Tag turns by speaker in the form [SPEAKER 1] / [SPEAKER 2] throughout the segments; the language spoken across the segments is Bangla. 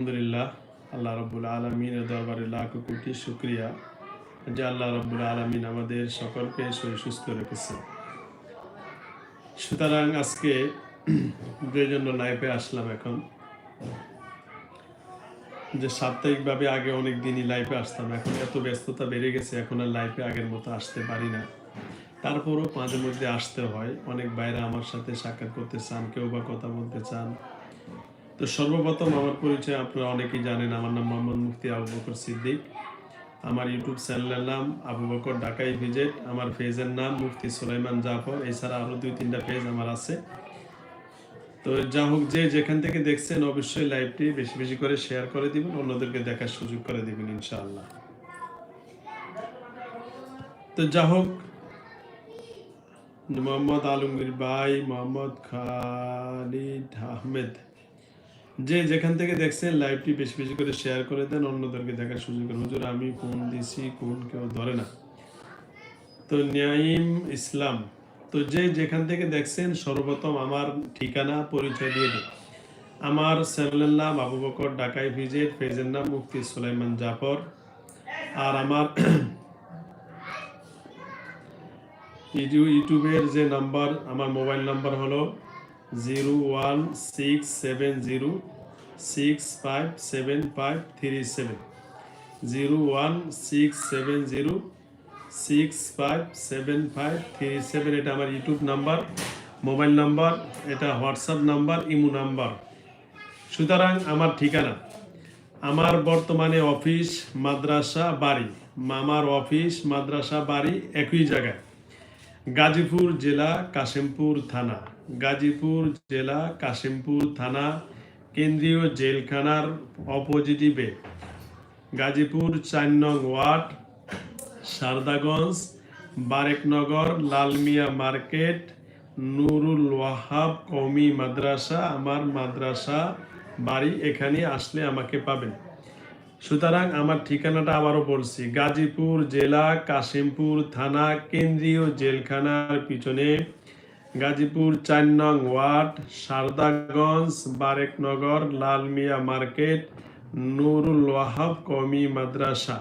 [SPEAKER 1] আলহামদুলিল্লাহ, আল্লাহ রব্বুল আলমিনের দরবারে লাখ কোটি যে আল্লাহ রব্বুল আলমিন আমাদের সকলকে সুস্থ রেখেছে। সুতরাং আজকে যে জন্য আসলাম এখন। যে সাপ্তাহিকভাবে আগে অনেক দিনই লাইফে আসতাম, এখন এত ব্যস্ততা বেড়ে গেছে, এখন আর লাইফে আগের মতো আসতে পারি না। তারপরও মাঝে মধ্যে আসতে হয়, অনেক বাইরে আমার সাথে সাক্ষাৎ করতে চান, কেউ বা কথা বলতে চান। তো সর্বপ্রথম আমার পরিচয় আপনারা অনেকেই জানেন, আমার নাম মোহাম্মদ মুফতি আবু বকর সিদ্দিক। আমার ইউটিউব চ্যানেলের নাম আবু বকর ঢাকাই ভিজেট। আমার পেজের নাম মুফতি সুলাইমান জাফর। এছাড়া আরও দুই তিনটা পেজ আমার আছে। তো যা হোক, যে যেখান থেকে দেখছেন অবশ্যই লাইভটি বেশি বেশি করে শেয়ার করে দিবেন, অন্যদেরকে দেখার সুযোগ করে দিবেন, ইনশাআল্লাহ। তো যা হোক, মোহাম্মদ আলমগীর ভাই, মোহাম্মদ খালিদ আহমেদ যে যেখান থেকে দেখছেন লাইভটি বেশি বেশি করে শেয়ার করে দেন, অন্যদেরকে দেখার সুযোগ করে হুজুর, আমি কোন দিছি কোন কেউ ধরে না। তো ন্যাইম ইসলাম, তো যে যেখান থেকে দেখছেন, সর্বপ্রথম আমার ঠিকানা পরিচয় দিয়ে দিন। আমার চ্যানেলের নাম আবু বকর ঢাকাই ভিজিট পেজের নাম মুফতি সুলাইমান জাফর। আর আমার ইউটিউ- ইউটিউবের যে নাম্বার আমার মোবাইল নাম্বার হলো zero one six seven zero six five seven five three seven zero one six seven zero six five seven five three seven এটা আমার ইউটিউব নাম্বার মোবাইল নাম্বার এটা হোয়াটসঅ্যাপ নাম্বার ইমো নাম্বার সুতরাং আমার ঠিকানা, আমার বর্তমানে অফিস মাদ্রাসা বাড়ি, মামার অফিস মাদ্রাসা বাড়ি একই জায়গায়। গাজীপুর জেলা কাশিমপুর থানা, গাজীপুর জেলা কাশিমপুর থানা কেন্দ্রীয় জেলখানার অপোজিটিভে গাজীপুর চার নং ওয়ার্ড, সারদাগঞ্জ, বারেকনগর, লালমিয়া মার্কেট, নুরুল ওয়াহাব কওমি মাদ্রাসা, আমার মাদ্রাসা বাড়ি এখানে আসলে আমাকে পাবেন। সুতরাং আমার ঠিকানাটা আবারও বলছি, গাজীপুর জেলা কাশিমপুর থানা কেন্দ্রীয় জেলখানার পিছনে গাজীপুর চার নং ওয়ার্ড, সারদাগঞ্জ, বারেকনগর, লালমিয়া মার্কেট, নুরুল ওয়াহাব কওমি মাদ্রাসা।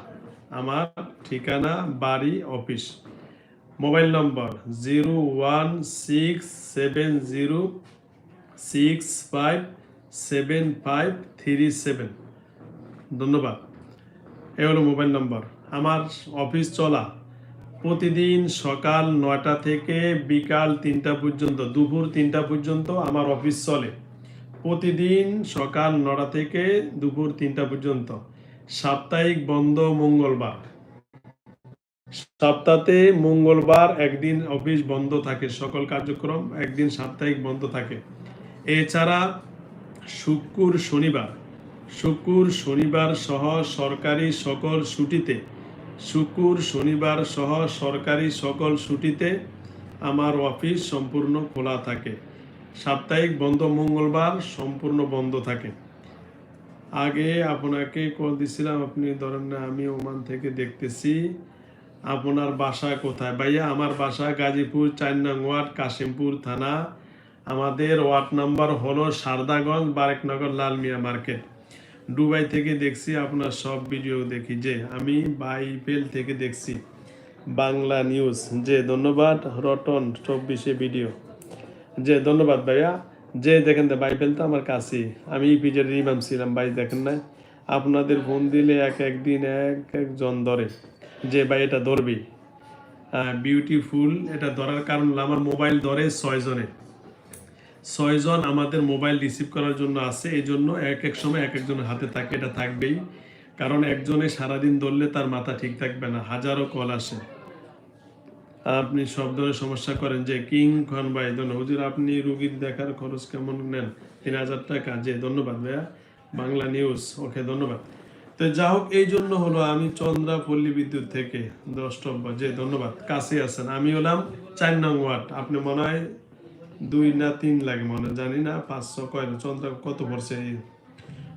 [SPEAKER 1] আমার ঠিকানা, বাড়ি, office. Mobile number zero one six seven zero, six five, seven five three seven. ধন্যবাদ। এ হলো মোবাইল নম্বর। আমার অফিস চলা প্রতিদিন সকাল নয়টা থেকে বিকাল তিনটা পর্যন্ত, দুপুর তিনটা পর্যন্ত আমার অফিস চলে। প্রতিদিন সকাল নটা থেকে দুপুর তিনটা পর্যন্ত। সাপ্তাহিক বন্ধ মঙ্গলবার। সপ্তাহে মঙ্গলবার একদিন অফিস বন্ধ থাকে, সকল কার্যক্রম একদিন সাপ্তাহিক বন্ধ থাকে। এছাড়া শুক্র শনিবার। শুক্র শনিবার সহ সরকারি সকল ছুটিতে শুক্র শনিবার সহ সরকারি সকল ছুটিতে আমার অফিস সম্পূর্ণ খোলা থাকে। সাপ্তাহিক বন্ধ মঙ্গলবার সম্পূর্ণ বন্ধ থাকে। আগে আপনাকে কল দিছিলাম, আপনি ধরেন না, আমি ওমান থেকে দেখতেছি। আপনার বাসা কোথায়? ভাইয়া, আমার বাসা গাজীপুর, চার নং ওয়ার্ড, কাশিমপুর থানা। আমাদের ওয়ার্ড নাম্বার হলো সারদাগঞ্জ, বারেকনগর, লালমিয়া মার্কেট। দুবাই থেকে দেখছি, আপনার সব ভিডিও দেখি। যে, আমি বাইপেল থেকে দেখছি, বাংলা নিউজ যে, ধন্যবাদ রটন চব্বিশে ভিডিও যে, ধন্যবাদ ভাইয়া। যে, দেখেন বাইবেল তো আমার কাছেই। আমি পিজের ইমাম ছিলাম, ভাই দেখেন না আপনাদের ফোন দিলে এক একদিন এক একজন ধরে। যে, ভাই, এটা ধরবি। বিউটিফুল এটা ধরার কারণ আমার মোবাইল ধরে ছয় জনে। ছয়জন আমাদের মোবাইল রিসিভ করার জন্য আছে এই জন্য এক এক সময় এক একজনের হাতে থাকে, এটা থাকবেই। কারণ একজনে সারাদিন ধরলে তার মাথা ঠিক থাকবে না, হাজারো কল আসে। আপনি সব ধরনের সমস্যা করেন যে, কিং খান ভাই ধন্য হুজুর, আপনি রুগীর দেখার খরচ কেমন নেন? তিন হাজার টাকা। যে ধন্যবাদ ভাইয়া। বাংলা নিউজ। ওকে, ধন্যবাদ। তো যা হোক, এই জন্য হলো আমি চন্দ্রা পল্লী বিদ্যুৎ থেকে দ্রষ্টব্য যে ধন্যবাদ। কাছে আছেন। আমি হলাম চার নং ওয়ার্ড। আপনি মনে হয় দুই না তিন লাগে মনে জানি না পাঁচশো কয় চন্দ্রা কত পড়ছে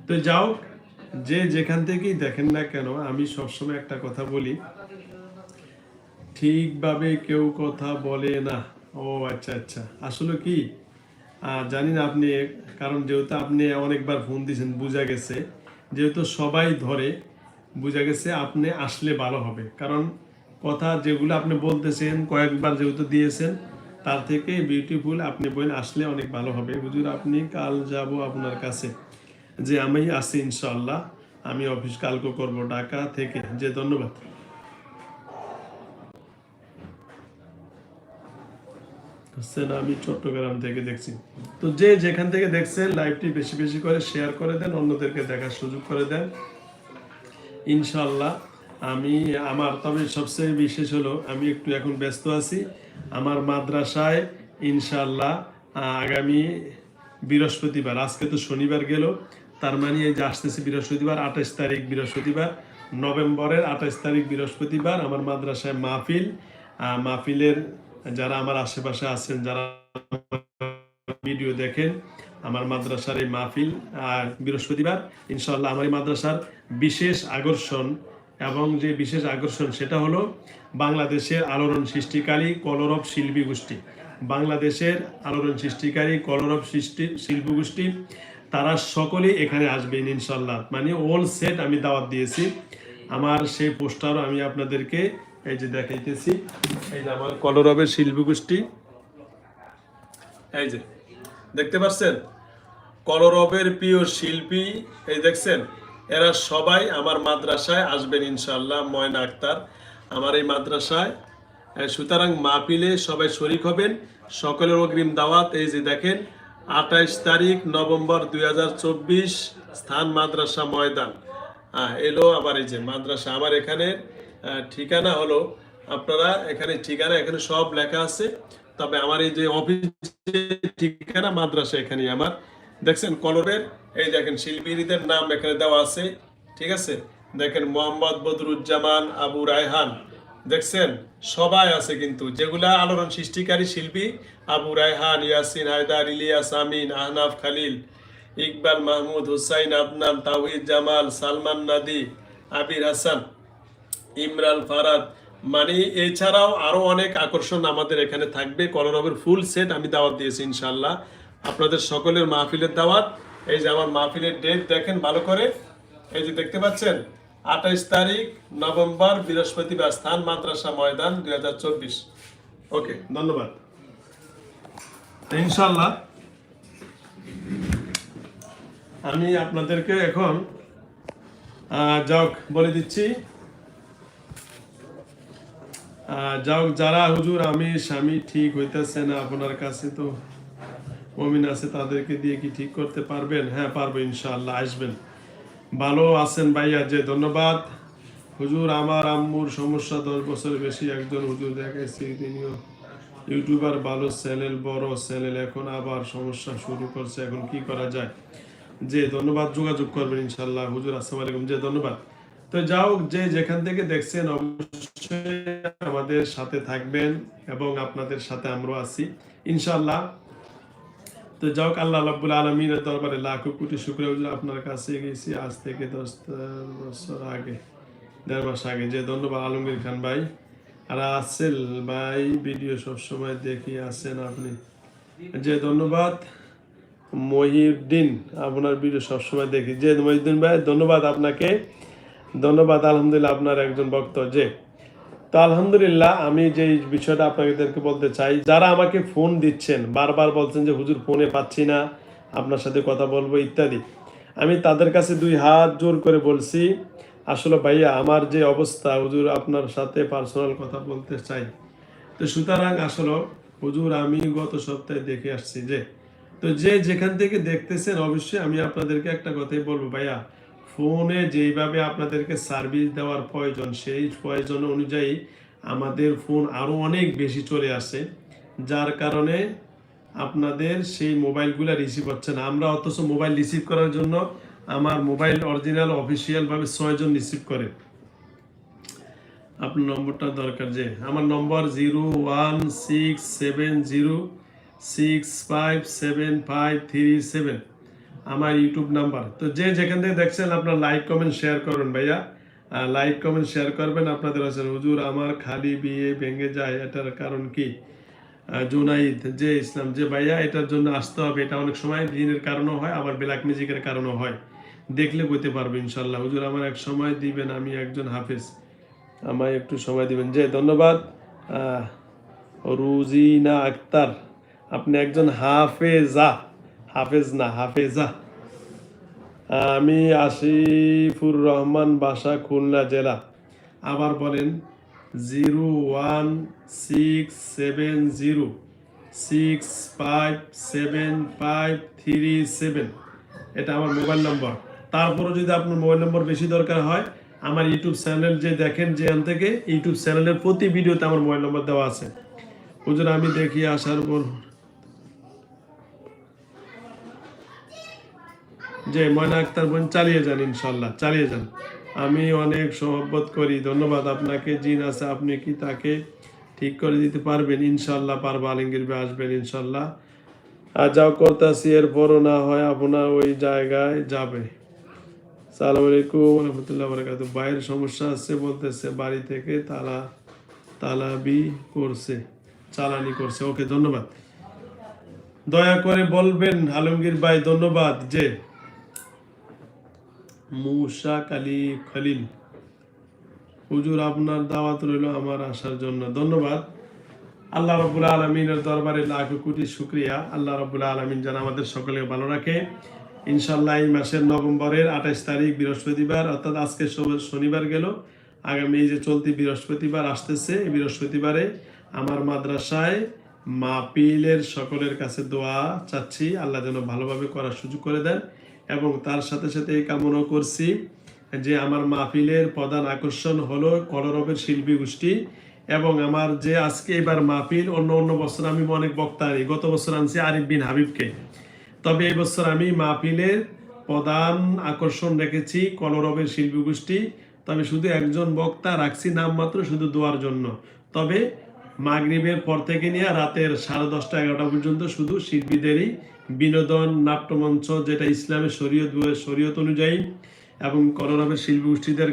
[SPEAKER 1] তো যাও যে যেখান থেকেই দেখেন না কেন, আমি সবসময় একটা কথা বলি, ঠিকভাবে কেউ কথা বলে না। ও আচ্ছা আচ্ছা। আসলে কি? জানি না আপনি, কারণ যেহেতু আপনি অনেকবার ফোন দিয়েছেন, বোঝা গেছে। যেহেতু সবাই ধরে, বোঝা গেছে আপনি আসলে ভালো হবে। কারণ কথা যেগুলো আপনি বলতেছেন, কয়েকবার যেহেতু দিয়েছেন তার থেকে বিউটিফুল আপনি বলেন আসলে অনেক ভালো হবে। হুজুর, আপনি কাল যাব আপনার কাছে। যে আমি আছি ইনশাল্লাহ আমি অফিস কালকে করব ঢাকা থেকে। যে ধন্যবাদ। আমি চট্টগ্রাম থেকে দেখছি। তো যে যেখান থেকে দেখছেন লাইভটি বেশি বেশি করে শেয়ার করে দেন, অন্যদেরকে দেখার সুযোগ করে দেন। ইনশাল্লাহ আমি, আমার, তবে সবচেয়ে বিশেষ হলো আমি একটু এখন ব্যস্ত আছি। আমার মাদ্রাসায় ইনশাল্লাহ আগামী বৃহস্পতিবার, আজকে তো শনিবার গেল, তার মানে এই যে আসতেছে বৃহস্পতিবার, আঠাশ তারিখ বৃহস্পতিবার, নভেম্বরের আঠাশ তারিখ বৃহস্পতিবার আমার মাদ্রাসায় মাহফিল। মাহফিলের যারা আমার আশেপাশে আছেন, যারা ভিডিও দেখেন, আমার মাদ্রাসার এই মাহফিল বৃহস্পতিবার ইনশাল্লাহ আমার এই মাদ্রাসার বিশেষ আকর্ষণ এবং যে বিশেষ আকর্ষণ সেটা হলো বাংলাদেশের আলোড়ন সৃষ্টিকারী কলরব শিল্পী গোষ্ঠী বাংলাদেশের আলোড়ন সৃষ্টিকারী কলরব সৃষ্টি শিল্পী গোষ্ঠী তারা সকলেই এখানে আসবেন ইনশাল্লাহ মানে ওল সেট আমি দাওয়াত দিয়েছি। আমার সেই পোস্টারও আমি আপনাদেরকে এই যে দেখাইতেছি। এই যে আমার কলরবের শিল্পী গোষ্ঠী এই যে, দেখতে পাচ্ছেন কলরবের প্রিয় শিল্পী, এই দেখছেন? এরা সবাই আমার মাদ্রাসায় আসবেন ইনশাল্লাহ ময়না আক্তার। আমার এই মাদ্রাসায় সুতরাং মাহফিলে সবাই শরিক হবেন। সকলের অগ্রিম দাওয়াত, এই যে দেখেন, আঠাইশ তারিখ নভেম্বর দুই হাজার চব্বিশ, স্থান মাদ্রাসা ময়দান। এলো আবার এই যে মাদ্রাসা। আমার এখানে ঠিকানা হলো, আপনারা এখানে ঠিকানা, এখানে সব লেখা আছে। তবে আমার এই যে অফিস ঠিকানা মাদ্রাসা এখানে আমার। দেখছেন কলরের, এই দেখেন শিল্পীদের নাম এখানে দেওয়া আছে, ঠিক আছে? দেখেন মোহাম্মদ বদরুজ্জামান আবু রায়হান, দেখছেন? সবাই আছে কিন্তু, যেগুলা আলোড়ন সৃষ্টিকারী শিল্পী, আবু রায়হান, ইয়াসিন হায়দার, ইলিয়াস আমিন, আহনাফ খালিল, ইকবাল মাহমুদ, হুসাইন আদনান, তাওহিদ জামাল, সালমান নাদি, আবির হাসান, ইমরান ফারাদ মানে এছাড়াও আরও অনেক আকর্ষণ আমাদের এখানে থাকবে। কলরবের ফুল সেট আমি দাওয়াত দিয়েছি ইনশাল্লাহ আপনাদের সকলের মাহফিলের দাওয়াত। এই যে আমার মাহফিলের ডেট দেখেন ভালো করে। এই যে দেখতে পাচ্ছেন আঠাইশ তারিখ নভেম্বর বৃহস্পতিবার স্থান মাদ্রাসা ময়দান দু হাজার চব্বিশ। ওকে ধন্যবাদ। ইনশাল্লাহ আমি আপনাদেরকে এখন যাক বলে দিচ্ছি। আহ, যাও যারা হুজুর আমি স্বামী ঠিক হইতেছে না আপনার কাছে তো মমিন আছে, তাদেরকে দিয়ে কি ঠিক করতে পারবেন? হ্যাঁ পারব, ইনশাআল্লাহ, আসবেন। ভালো আছেন ভাইয়া, যে ধন্যবাদ। হুজুর, আমার আম্মুর সমস্যা দশ বছর বেশি, একজন হুজুর দেখাইছি, তিনিও ইউটিউবার, ভালো চ্যানেল, বড় চ্যানেল, এখন আবার সমস্যা শুরু করছে, এখন কি করা যায়? যে ধন্যবাদ, যোগাযোগ করবেন ইনশাল্লাহ হুজুর, আসসালামু আলাইকুম, যে ধন্যবাদ। তো যাও যে যেখান থেকে দেখছেন, অবশ্যই আমাদের সাথে থাকবেন এবং আপনাদের সাথে আমরা আছি ইনশাল্লাহ তো যাও আল্লাহ রাব্বুল আলমিনের দরবারে লাখো কোটি শুক্র আপনার কাছে গেছি আজ থেকে দশ বছর আগে, দেড় মাস আগে। যে ধন্যবাদ আলমগীর খান ভাই। আর আসেল ভাই, ভিডিও সবসময় দেখি আছেন আপনি। যে ধন্যবাদ, মহিউদ্দিন, আপনার ভিডিও সবসময় দেখি। যে মহিউদ্দিন ভাই, ধন্যবাদ আপনাকে। ধন্যবাদ আলহামদুলিল্লাহ আপনার একজন ভক্ত। যে তো আলহামদুলিল্লাহ, আমি যে বিষয়টা আপনাদেরকে বলতে চাই, যারা আমাকে ফোন দিচ্ছেন, বারবার বলছেন যে, হুজুর, ফোনে পাচ্ছি না, আপনার সাথে কথা বলব, ইত্যাদি, আমি তাদের কাছে দুই হাত জোর করে বলছি, আসলে ভাইয়া, আমার যে অবস্থা, হুজুর, আপনার সাথে পার্সোনাল কথা বলতে চাই। তো সুতরাং আসলে, হুজুর, আমি গত সপ্তাহে দেখে আসছি যে, তো যে যেখান থেকে দেখতেছেন, অবশ্যই আমি আপনাদেরকে একটা কথাই বলব, ভাইয়া ফোনে যেইভাবে আপনাদেরকে সার্ভিস দেওয়ার প্রয়োজন, সেই প্রয়োজন অনুযায়ী আমাদের ফোন আরও অনেক বেশি চলে আসে। যার কারণে আপনাদের সেই মোবাইলগুলো রিসিভ হচ্ছে না। আমরা অথচ মোবাইল রিসিভ করার জন্য আমার মোবাইল অরিজিনাল অফিসিয়ালভাবে ছয়জন রিসিভ করে। আপনার নম্বরটা দরকার যে, আমার number zero one six seven zero six five seven five three seven আমার ইউটিউব নাম্বার তো যে যেখান থেকে দেখছেন, আপনার লাইক কমেন্ট শেয়ার করবেন ভাইয়া। লাইক কমেন্ট শেয়ার করবেন, আপনাদের আছেন হুজুর আমার খালি বিয়ে ভেঙে যায়, এটার কারণ কি? জুনাইদ, যে ইসলাম, যে ভাইয়া, এটার জন্য আসতে হবে। এটা অনেক সময় দিনের কারণও হয়, আবার ব্ল্যাক মিউজিকের কারণও হয়। দেখলে বইতে পারবে ইনশাল্লাহ হুজুর আমার এক সময় দিবেন, আমি একজন হাফেজ। আমায় একটু সময় দিবেন। যে, ধন্যবাদ। রুজিনা আক্তার, আপনি একজন হাফেজা। হাফেজ না হাফেজা। আমি আসিফুর রহমান, বাসা খুলনা জেলা। আবার বলেন, zero one six seven zero, six five seven five three seven. এটা আমার মোবাইল নম্বর। তারপরে যদি আপনার মোবাইল নম্বর বেশি দরকার হয়, আমার ইউটিউব চ্যানেল যে দেখেন যে যেখান থেকে ইউটিউব চ্যানেলের প্রতি ভিডিওতে আমার মোবাইল নম্বর দেওয়া আছে। হুজুর, আমি দেখি আসার পর যে ময়না আক্তার বোন চালিয়ে যান ইনশাল্লাহ, চালিয়ে যান। আমি অনেক সহবত করি, ধন্যবাদ আপনাকে, জিন আছে, আপনি কি তাকে ঠিক করে দিতে পারবেন? ইনশাল্লাহ পারব আলমগীর ভাই আসবেন ইনশাল্লাহ। আর যাও করতাছি, এরপরও না হয় আপনার ওই জায়গায় যাবে। সালাম আলাইকুম রহমতুল্লাহ বরকাত বাইরের সমস্যা আছে বলতেছে, বাড়ি থেকে তালা, তালাবি করছে, চালানি করছে। ওকে, ধন্যবাদ। দয়া করে বলবেন আলমগীর ভাই, ধন্যবাদ, যে মুশাক আলী খলিল। হুজুর, আপনার দাওয়াত রইল আমার আসার জন্য। ধন্যবাদ। আল্লাহ রবুল্লা আলমিনের দরবারে লাখ কোটি শুক্রিয়া। আল্লাহ রবুল্লা আলমিন যেন আমাদের সকলে ভালো রাখে। ইনশাল্লাহ এই মাসের নভেম্বরের আঠাইশ তারিখ বৃহস্পতিবার, অর্থাৎ আজকে শনিবার গেল। আগামী এই যে চলতি বৃহস্পতিবার আসতেছে, এই বৃহস্পতিবারে আমার মাদ্রাসায় মাপিলের সকলের কাছে দোয়া চাচ্ছি। আল্লাহ যেন ভালোভাবে করার সুযোগ করে দেন। এবং তার সাথে সাথে এই কামনা করছি যে আমার মাহফিলের প্রধান আকর্ষণ হলো কলরবের শিল্পী গোষ্ঠী এবং আমার যে আজকে এবার মাহফিল, অন্য অন্য বছর আমি অনেক বক্তা আনি। গত বছর আনছি আরিফ বিন হাবিবকে। তবে এই বছর আমি মাহফিলের প্রধান আকর্ষণ রেখেছি কলরবের শিল্পী গোষ্ঠী। তবে শুধু একজন বক্তা রাখছি, নামমাত্র শুধু দোয়ার জন্য। তবে মাগরিবের পর থেকে নিয়ে রাতের সাড়ে দশটা এগারোটা পর্যন্ত শুধু শিল্পীদেরই বিনোদন, নাট্যমঞ্চ, যেটা ইসলামের শরীয়ত শরীয়ত অনুযায়ী এবং করোনাবের শিল্পী গোষ্ঠীদের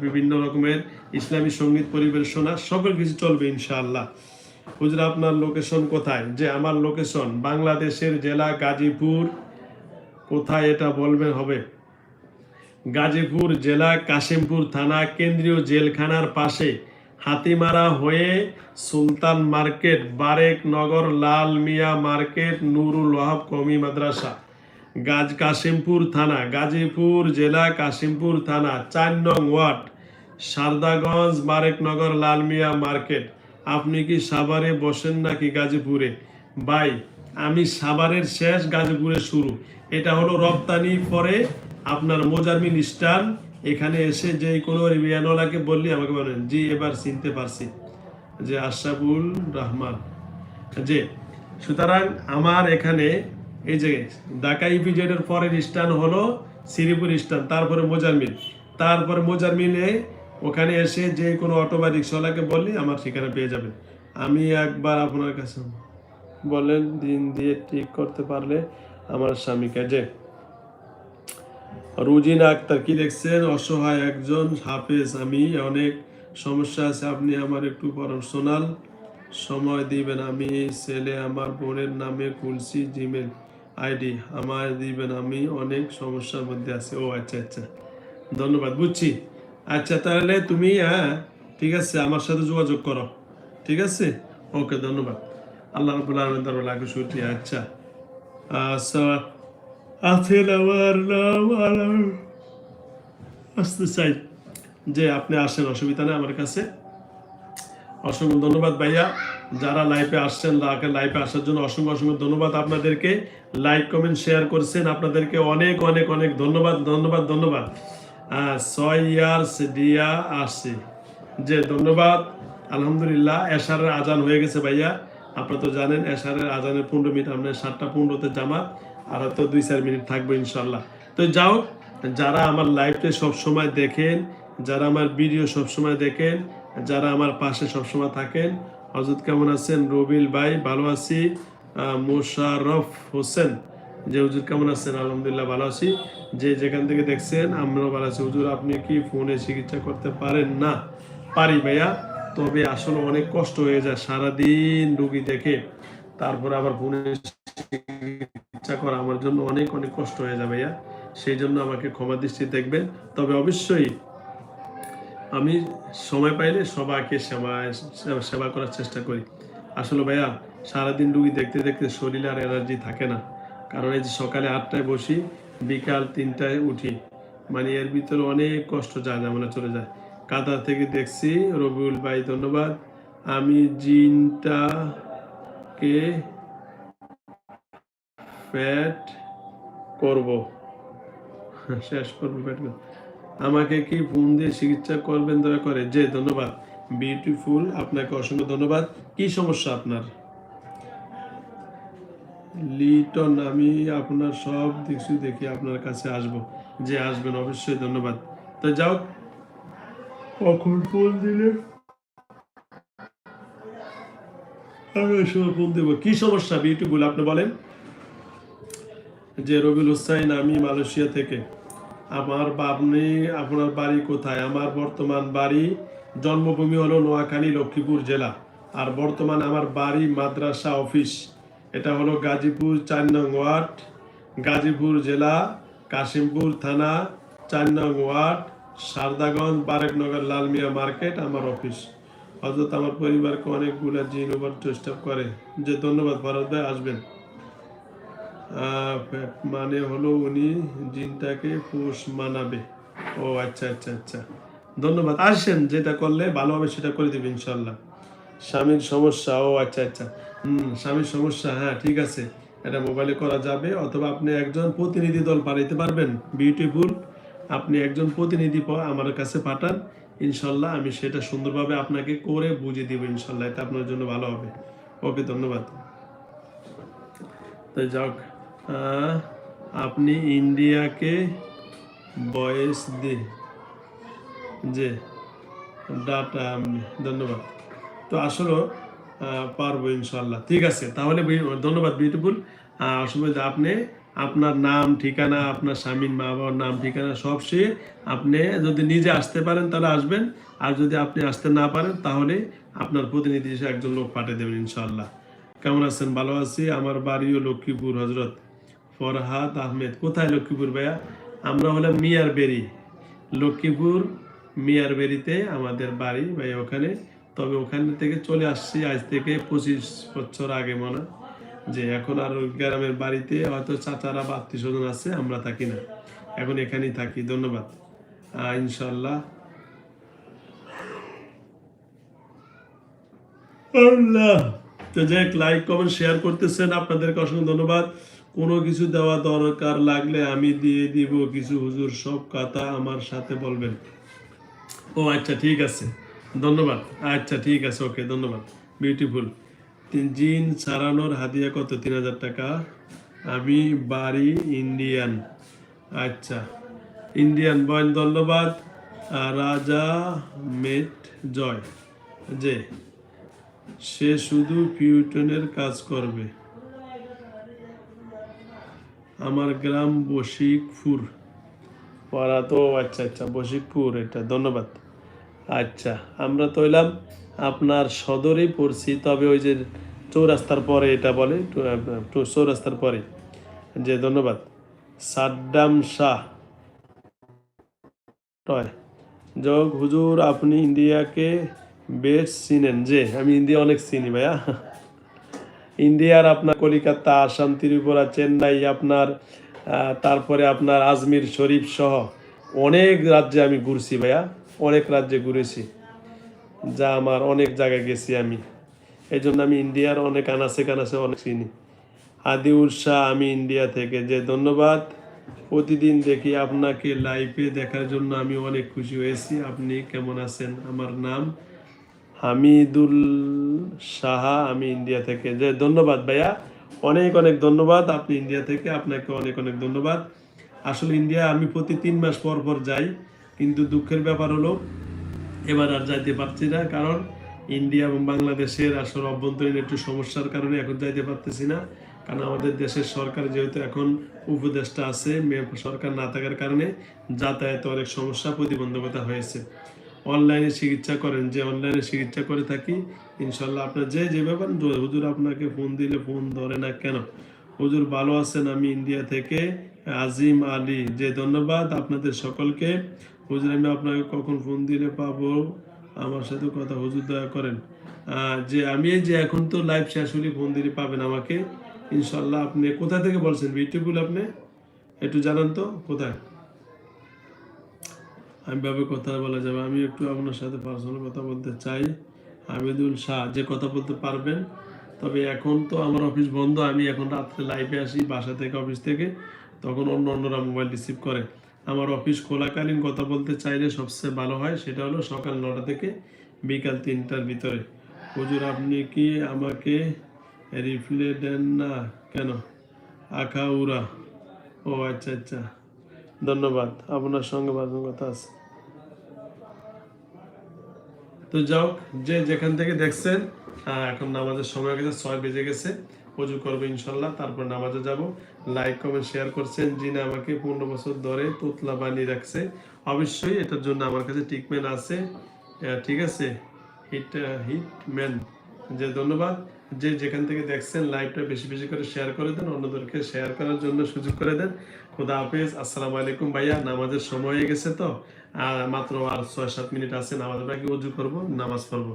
[SPEAKER 1] বিভিন্ন রকমের ইসলামী সংগীত পরিবেশনা, সকল কিছু চলবে ইনশাআল্লাহ। হুজুর, আপনার লোকেশন কোথায়? যে আমার লোকেশন বাংলাদেশের জেলা গাজীপুর। কোথায় এটা বলবেন হবে? গাজীপুর জেলা কাশিমপুর থানা, কেন্দ্রীয় জেলখানার পাশে। হাতিমারা হয়ে সুলতান মার্কেট, বারেক নগর, লাল মিয়া মার্কেট, নুরুল ওয়াহাব কমি মাদ্রাসা। গাজ কাশিমপুর থানা, গাজীপুর জেলা কাশিমপুর থানা, চার নং ওয়ার্ড, সারদাগঞ্জ বারেকনগর লাল মিয়া মার্কেট। আপনি কি সাভারে বসেন নাকি গাজীপুরে? বাই আমি সাভারের শেষ গাজীপুরে শুরু। এটা হলো রপ্তানি পরে আপনার মোজারমিন স্টান এখানে এসে যে কোনো রিয়ানওয়ালাকে বললি আমাকে বলেন জি, এবার চিনতে পারছি। যে আশরাফুল রহমান। যে, সুতরাং আমার এখানে এই যে ঢাকা ইপিজেডের পরের স্টান হলো শ্রীপুর স্থান, তারপরে মোজারমিল তারপরে মোজারমিলে ওখানে এসে যে কোনো অটো বা রিক্সাওয়ালাকে বললি আমার ঠিকানা পেয়ে যাবেন আমি একবার আপনার কাছে বলেন, দিন দিয়ে ঠিক করতে পারলে আমার স্বামীকে। যে রুজিনা আক্তার, কি দেখছেন? অসহায় একজন হাফেজ, আমি অনেক সমস্যা আছে, আপনি আমার একটু পার্সোনাল সময় দিবেন, আমি ছেলে আমার বোনের নামে খুলছি জিমেল আইডি আমায় দিবেন, আমি অনেক সমস্যার মধ্যে আছি। ও আচ্ছা আচ্ছা। ধন্যবাদ, বুঝছি। আচ্ছা তাহলে তুমি হ্যাঁ ঠিক আছে, আমার সাথে যোগাযোগ করো। ঠিক আছে? ওকে, ধন্যবাদ। আল্লাহ রবুল্লা আলমের দরবার লাগে শুটি আচ্ছা আচ্ছা আছেন আমার নাম আলম। আসতে চাই যে আপনি আসেন, অসুবিধা নেই আমার কাছে। অসংখ্য ধন্যবাদ ভাইয়া। যারা আসছেন আসার জন্য অসংখ্য অসংখ্য ধন্যবাদ আপনাদেরকে। লাইক কমেন্ট শেয়ার করছেন আপনাদেরকে অনেক অনেক অনেক ধন্যবাদ ধন্যবাদ ধন্যবাদ। ছয় ইয়ার্স আসছে। যে ধন্যবাদ। আলহামদুলিল্লাহ এশারের আজান হয়ে গেছে ভাইয়া। আপনারা তো জানেন, এশারের আজানের পনেরো মিনিট সাতটা পনেরোতে জামাত। আর তো দুই চার মিনিট থাকব ইনশাল্লাহ। তো যাও যারা আমার লাইভটা সব সময় দেখেন যারা আমার ভিডিও সব সময় দেখেন যারা আমার পাশে সব সময় থাকেন হজরত কেমন আছেন? রবিল ভাই ভালো আছি। আহ, মোশাররফ হোসেন যে হুজুর কেমন আছেন? আলহামদুলিল্লাহ ভালো আছি। যে যেখান থেকে দেখছেন আমরাও ভালো আছি। হুজুর আপনি কি ফোনে চিকিৎসা করতে পারেন? না পারি ভাইয়া। তবে আসলে অনেক কষ্ট হয়ে যায় সারাদিন রুগী দেখে। তারপরে আবার ফোনে চিকিৎসা করা আমার জন্য অনেক অনেক কষ্ট হয়ে যাবে ভাইয়া। সেই জন্য আমাকে ক্ষমা দৃষ্টি দেখবেন। তবে অবশ্যই আমি সময় পাইলে সবাইকে সেবা সেবা করার চেষ্টা করি। আসলে ভাইয়া, সারাদিন রুগী দেখতে দেখতে শরীরে আর এনার্জি থাকে না। কারণ এই যে সকালে আটটায় বসি, বিকাল তিনটায় উঠি। মানে এর ভিতরে অনেক কষ্ট যায় ঝামেলা চলে যায়। কাতার থেকে দেখছি, রবিউল ভাই ধন্যবাদ। আমি জিনটাকে ফ্যাট করব। শেষ করব ফ্যাট। আমাকে কি ফোন দিয়ে চিকিৎসা করবেন দয়া করে? যে ধন্যবাদ। বিউটিফুল, আপনাকে অসংখ্য ধন্যবাদ। কি সমস্যা আপনার? লিটন, আমি আপনার সব কিছু দেখি আপনার কাছে আসব। যে আসবেন, অবশ্যই, ধন্যবাদ। তো যাও। কখন ফোন দিলে? আমি ফোন দেবো। কি সমস্যা? বিউটিফুল, আপনি বলেন। যে রবিউল হুসাইন আমি মালয়েশিয়া থেকে। আমার আপনি আপনার বাড়ি কোথায়? আমার বর্তমান বাড়ি জন্মভূমি হলো নোয়াখালী লক্ষ্মীপুর জেলা। আর বর্তমান আমার বাড়ি মাদ্রাসা অফিস। এটা হলো গাজীপুর চার নং ওয়ার্ড, গাজীপুর জেলা, কাশিমপুর থানা চার নং ওয়ার্ড, সারদাগঞ্জ, বারেকনগর, লালমিয়া মার্কেট আমার অফিস। অযথা আমার পরিবারকে অনেকগুলো জিন ডিস্টার্ব করে। যে ধন্যবাদ ভারত ভাই, আসবেন। মানে হলো উনি জিনটাকে পুষ মানাবে। ও আচ্ছা আচ্ছা আচ্ছা। ধন্যবাদ। আসেন, যেটা করলে ভালো হবে সেটা করে দেবে ইনশাল্লাহ স্বামীর সমস্যা, ও আচ্ছা আচ্ছা। হুম, স্বামীর সমস্যা হ্যাঁ ঠিক আছে। এটা মোবাইলে করা যাবে। অথবা আপনি একজন প্রতিনিধি দল পাঠাইতে পারবেন। বিউটিফুল আপনি একজন প্রতিনিধি আমার কাছে পাঠান। ইনশাল্লাহ আমি সেটা সুন্দরভাবে আপনাকে করে বুঝিয়ে দিব ইনশাল্লাহ এটা আপনার জন্য ভালো হবে। ওকে, ধন্যবাদ। তো যাক। আপনি ইন্ডিয়াকে বয়েস দি। যে, ডাটা আপনি, ধন্যবাদ। তো আসলে পারব ইনশাল্লাহ ঠিক আছে, তাহলে ধন্যবাদ বিউটিফুল। অসুবিধা আপনি, আপনার নাম, ঠিকানা, আপনার স্বামীর মা বাবার নাম, ঠিকানা, সব সে আপনি যদি নিজে আসতে পারেন, তাহলে আসবেন। আর যদি আপনি আসতে না পারেন, তাহলে আপনার প্রতিনিধি হিসেবে একজন লোক পাঠিয়ে দেবেন ইনশাল্লাহ কেমন আছেন? ভালো আছি। আমার বাড়িও লক্ষ্মীপুর, হজরত। ফরহাদ আহমেদ। কোথায় লক্ষ্মীপুর ভাইয়া? আমরা হলাম মিয়ার বেরি লক্ষ্মীপুর মিয়ার বেরিতে আমাদের বাড়ি ভাই ওখানে। তবে ওখান থেকে চলে আসছি আজ থেকে পঁচিশ বছর আগে মনে যে এখন আর গ্রামের বাড়িতে হয়তো চাচারা বা আত্মীয় স্বজন আছে, আমরা থাকি না। এখন এখানেই থাকি। ধন্যবাদ। ইনশাল্লাহ আল্লাহ। তো যাই লাইক কমেন্ট শেয়ার করতেছেন। আপনাদেরকে অসংখ্য ধন্যবাদ। কোনো কিছু দেওয়া দরকার লাগলে আমি দিয়ে দিব কিছু হুজুর সব কথা আমার সাথে বলবেন। ও আচ্ছা ঠিক আছে। ধন্যবাদ। আচ্ছা ঠিক আছে, ওকে, ধন্যবাদ। বিউটিফুল জিন সারানোর হাদিয়া কত? তিন হাজার টাকা। আমি বাড়ি ইন্ডিয়ান। আচ্ছা। ইন্ডিয়ান বয়ন ধন্যবাদ। রাজা মেট জয়। যে, সে শুধু পিউটনের কাজ করবে। আমার গ্রাম বশিকপুর। পড়া তো আচ্ছা আচ্ছা বশিকপুর, এটা ধন্যবাদ। আচ্ছা আমরা তো এলাম আপনার সদরেই পড়ছি, তবে ওই যে চৌরাস্তার পরে এটা বলে চৌরাস্তার পরে। যে ধন্যবাদ। সাদ্দাম শাহ। টয়। যোগ হুজুর, আপনি ইন্ডিয়াকে বেশ চিনেন। যে, আমি ইন্ডিয়া অনেক চিনি ভাইয়া। ইন্ডিয়ার আপনার কলিকাতা, আসাম, ত্রিপুরা, চেন্নাই, আপনার তারপরে আপনার আজমির, শরীফ সহ অনেক রাজ্যে আমি ঘুরছি ভাইয়া, অনেক রাজ্যে ঘুরেছি, যা আমার অনেক জায়গায় গেছি আমি। এই জন্য আমি ইন্ডিয়ার অনেক আনাসে কানাসে অনেক চিনি। আদি শাহ, আমি ইন্ডিয়া থেকে, যে ধন্যবাদ। প্রতিদিন দেখি আপনাকে লাইভে দেখার জন্য আমি অনেক খুশি হয়েছি। আপনি কেমন আছেন? আমার নাম হামিদুল সাহা, আমি ইন্ডিয়া থেকে। যে, ধন্যবাদ ভাইয়া। অনেক অনেক ধন্যবাদ। আপনি ইন্ডিয়া থেকে, আপনাকে অনেক অনেক ধন্যবাদ। আসলে ইন্ডিয়া, আমি প্রতি তিন মাস পর পর যাই, কিন্তু দুঃখের ব্যাপার হলো, এবার আর যাইতে পারছি না, কারণ ইন্ডিয়া এবং বাংলাদেশের আসলে অভ্যন্তরীণ একটু সমস্যার কারণে এখন যাইতে পারতেছি না, কারণ আমাদের দেশের সরকার যেহেতু এখন উপদেষ্টা আছে সরকার না থাকার কারণে যাতায়াতে অনেক সমস্যা, প্রতিবন্ধকতা হয়েছে। অনলাইনে চিকিৎসা করেন, যে অনলাইনে চিকিৎসা করে থাকি, ইনশাল্লাহ আপনার যে যে ব্যাপার হুজুর আপনাকে ফোন দিলে ফোন ধরে না কেন? হুজুর ভালো আছেন, আমি ইন্ডিয়া থেকে আজিম আলী। যে, ধন্যবাদ আপনাদের সকলকে। হুজুর, আমি আপনাকে কখন ফোন দিলে পাবো? আমার সাথে কথা, হুজুর দয়া করেন। যে, আমি যে, এখন তো লাইভ শেষ হলে ফোন দিলে পাবেন আমাকে। ইনশাল্লাহ আপনি কোথা থেকে বলছেন? বিউটিফুল আপনি একটু জানান তো, কোথায়? আমি ভাবে কথা বলা যাবে। আমি একটু আপনার সাথে পার্সোনাল কথা বলতে চাই। আবেদুল শাহ, যে কথা বলতে পারবেন, তবে এখন তো আমার অফিস বন্ধ। আমি এখন রাত্রে লাইভে আসি বাসা থেকে অফিস থেকে। তখন অন্য অন্যরা মোবাইল রিসিভ করে। আমার অফিস খোলাকালীন কথা বলতে চাইলে সবচেয়ে ভালো হয় সেটা হলো সকাল নটা থেকে বিকাল তিনটার ভিতরে। হুজুর, আপনি কি আমাকে রিপ্লে দেন না কেন? আখাউরা ও আচ্ছা আচ্ছা। ধন্যবাদ। আপনার সঙ্গে বাজন কথা আছে। তো যাও, যে যেখান থেকে দেখছেন এখন নামাজের সময় গেছে, ছয় বেজে গেছে অজু করব ইনশাল্লাহ, তারপর নামাজে যাব। লাইক কমেন্ট শেয়ার করছেন, যিনি আমাকে পনেরো বছর ধরে তোতলা বানিয়ে রাখছে। অবশ্যই এটার জন্য আমার কাছে ট্রিটমেন্ট আছে। ঠিক আছে? হিট হিটম্যান যে ধন্যবাদ। যে যেখান থেকে দেখছেন লাইভটা বেশি বেশি করে শেয়ার করে দেন, অন্যদেরকে শেয়ার করার জন্য সুযোগ করে দেন। খুদা হাফেজ। আসসালামু আলাইকুম ভাইয়া, নামাজের সময় হয়ে গেছে তো? মাত্র আর ছয় সাত মিনিট আছে নামাজ বাকি উজু করব? নামাজ পড়ব।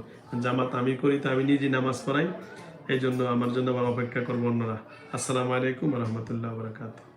[SPEAKER 1] জামাত আমি করি তো আমি নিজে নামাজ পড়াই, এই জন্য আমার জন্য আবার অপেক্ষা করব অন্যরা। আসসালামু আলাইকুম রহমতুল্লাহ বরাকাতুহ।